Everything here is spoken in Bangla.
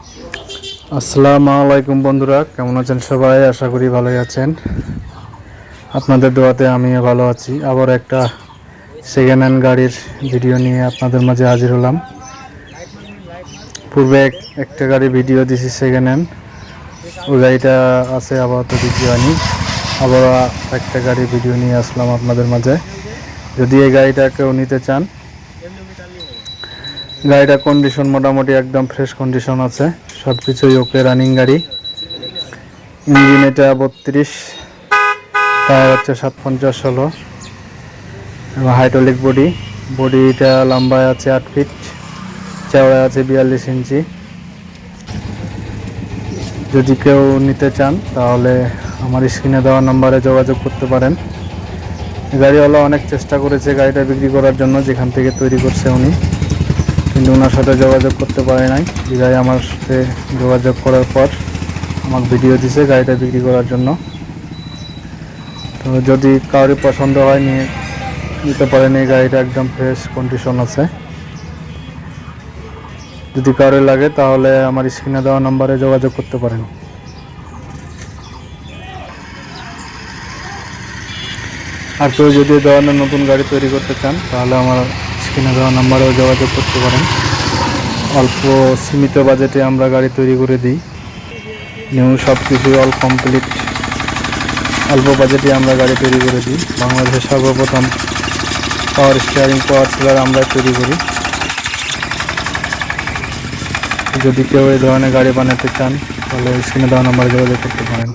আসসালামু আলাইকুম বন্ধুরা, কেমন আছেন সবাই? আশা করি ভালোই আছেন। আপনাদের দোয়াতে আমিও ভালো আছি। আবার একটা সেকেন্ড হ্যান্ড গাড়ির ভিডিও নিয়ে আপনাদের মাঝে হাজির হলাম। পূর্বে একটা গাড়ি ভিডিও দিছি সেকেন্ড হ্যান্ড ওই গাড়িটা আছে আপাতত ভিডিও আনি আবার একটা গাড়ি ভিডিও নিয়ে আসলাম আপনাদের মাঝে। যদি এই গাড়িটা কেউ নিতে চান গাড়িটা কন্ডিশন মোটামুটি একদম ফ্রেশ কন্ডিশন আছে। সব কিছুই ওকে রানিং গাড়ি। ইঞ্জিন এটা বত্রিশ টায়ার হচ্ছে সাত পঞ্চাশ ষোলো। এবং হাইড্রোলিক বডি বডিটা লম্বায় আছে আট ফিট চওড়ায় আছে বিয়াল্লিশ ইঞ্চি। যদি কেউ নিতে চান, তাহলে আমার স্ক্রিনে দেওয়া নম্বরে যোগাযোগ করতে পারেন। গাড়িওয়ালা অনেক চেষ্টা করেছে গাড়িটা বিক্রি করার জন্য, যেখান থেকে তৈরি করছে উনি। কিন্তু ওনার সাথে যোগাযোগ করতে পারে নাই। বিদায় আমার সাথে যোগাযোগ করার পর আমাকে ভিডিও দিছে গাড়িটা বিক্রি করার জন্য। তো যদি কারোর পছন্দ হয়, নিয়ে নিতে পারেন। এই গাড়িটা একদম ফ্রেশ কন্ডিশন আছে। যদি কারোর লাগে, তাহলে আমার স্ক্রিনে দেওয়া নম্বরে যোগাযোগ করতে পারেন। আর কেউ যদি এই ধরনের নতুন গাড়ি তৈরি করতে চান, তাহলে আমার স্ক্রিনে দেওয়া নাম্বারেও যোগাযোগ করতে পারেন। অল্প সীমিত বাজেটে আমরা গাড়ি তৈরি করে দিই। নিউ সব কিছু অল কমপ্লিট অল্প বাজেটে আমরা গাড়ি তৈরি করে দিই। বাংলাদেশের সর্বপ্রথম পাওয়ার স্টিয়ারিং পাওয়ার টিলার আমরা তৈরি করি। যদি কেউ এই ধরনের গাড়ি বানাতে চান, তাহলে স্ক্রিনে দেওয়া নাম্বারে যোগাযোগ করতে পারেন।